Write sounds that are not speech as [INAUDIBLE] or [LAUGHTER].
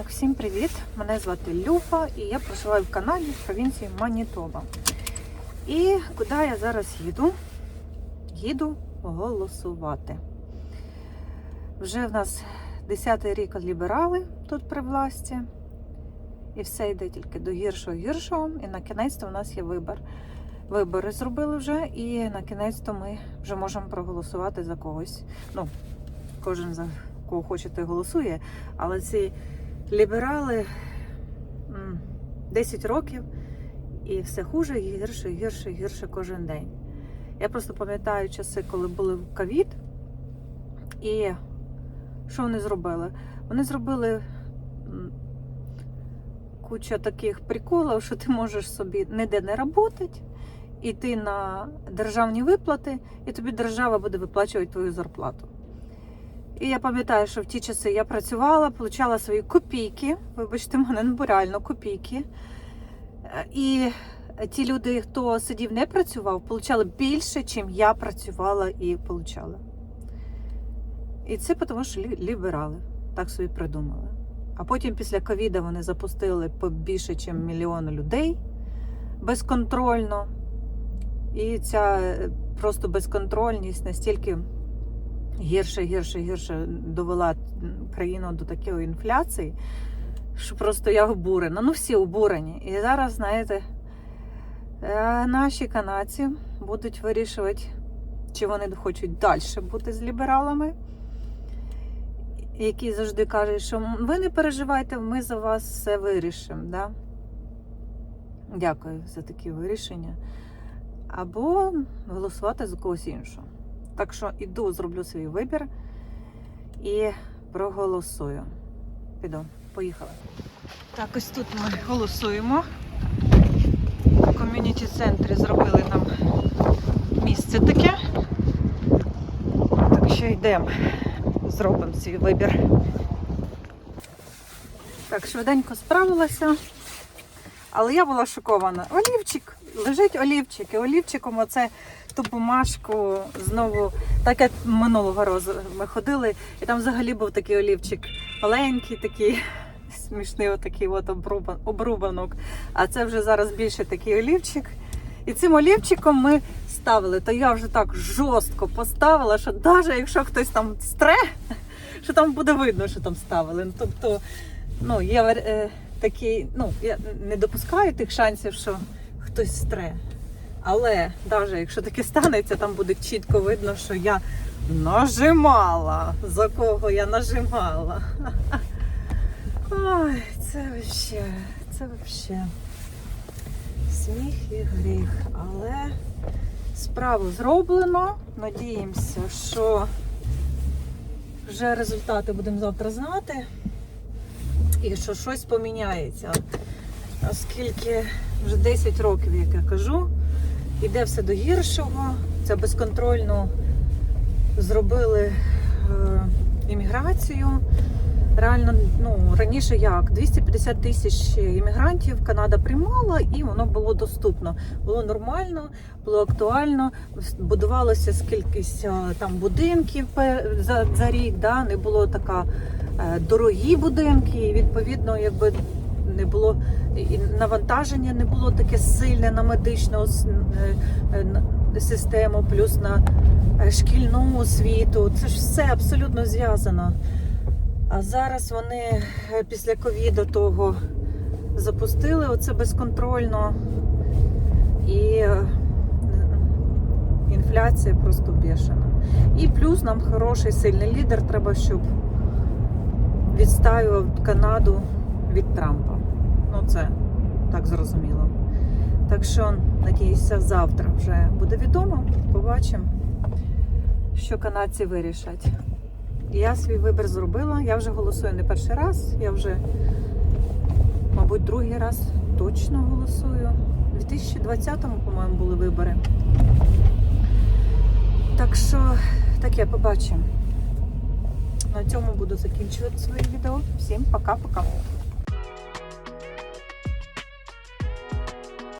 Так, всім привіт! Мене звати Люба і я проживаю в Канаді в провінції Манітоба. І куди я зараз їду? Їду голосувати. Вже в нас 10-й рік ліберали тут при власті. І все йде тільки до гіршого гіршого. І на кінець то у нас є вибір. Вибори зробили вже, і на кінець то ми вже можемо проголосувати за когось. Ну, кожен за кого хоче, той голосує. Але ці ліберали 10 років і все хуже, і гірше, гірше, гірше кожен день. Я просто пам'ятаю часи, коли були ковід, і що вони зробили? Вони зробили куча таких приколів, що ти можеш собі ніде не працювати, йти на державні виплати, і тобі держава буде виплачувати твою зарплату. І я пам'ятаю, що в ті часи я працювала, отримала свої копійки. Вибачте, мене ну, реально копійки. І ті люди, хто сидів, не працював, отримали більше, чим я працювала і отримала. І це тому, що ліберали так собі придумали. А потім після ковіда вони запустили по більше, ніж мільйон людей безконтрольно. І ця е, просто безконтрольність настільки гірше, гірше, гірше довела країну до такої інфляції, що просто я обурена. Ну, всі обурені. І зараз, знаєте, е, наші канадці будуть вирішувати, чи вони хочуть далі бути з лібералами, які завжди кажуть, що ви не переживайте, ми за вас все вирішимо. Да? Дякую за такі вирішення. Або голосувати за когось іншого. Так що іду, зроблю свій вибір і проголосую. Піду, поїхали. Так, ось тут ми голосуємо. В ком'юніті центрі зробили нам місце таке. Так що йдемо, зробимо свій вибір. Так, швиденько справилася. Але я була шокована. Олівчик, лежить олівчик. І олівчиком оце ту бумажку знову, так як минулого разу ми ходили, і там взагалі був такий олівчик маленький, такий [LAUGHS] смішний отакий от обруба- обрубанок. А це вже зараз більше такий олівчик. І цим олівчиком ми ставили. То я вже так жорстко поставила, що навіть якщо хтось там стре, [LAUGHS] що там буде видно, що там ставили. Ну, Тобто, ну, є е, такі, ну, я не допускаю тих шансів, що хтось стре. Але навіть якщо таке станеться, там буде чітко видно, що я нажимала. За кого я нажимала. [LAUGHS] Ой, це вообще, це вообще сміх і гріх. Але справу зроблено. Надіємося, що вже результати будемо завтра знати. І що щось поміняється. Оскільки вже 10 років, як я кажу, йде все до гіршого. Це безконтрольно зробили е, імміграцію. Реально, ну раніше як 250 тисяч іммігрантів Канада приймала, і воно було доступно. Було нормально, було актуально. Будувалося скількись е, там будинків за, за рік. Да? Не було така е, дорогі будинки, і відповідно, якби не було і навантаження, не було таке сильне на медичну е, е, систему, плюс на е, шкільну освіту. Це ж все абсолютно зв'язано. А зараз вони після ковіду того запустили оце безконтрольно. І інфляція просто бешена. І плюс нам хороший сильний лідер треба, щоб відстаював Канаду від Трампа. Ну, це так зрозуміло. Так що, надіюся, завтра вже буде відомо. Побачимо, що канадці вирішать. Я свій вибір зробила. Я вже голосую не перший раз. Я вже, мабуть, другий раз точно голосую. У 2020-му, по-моєму, були вибори. Так що, таке побачимо. На цьому буду закінчувати своє відео. Всім пока-пока.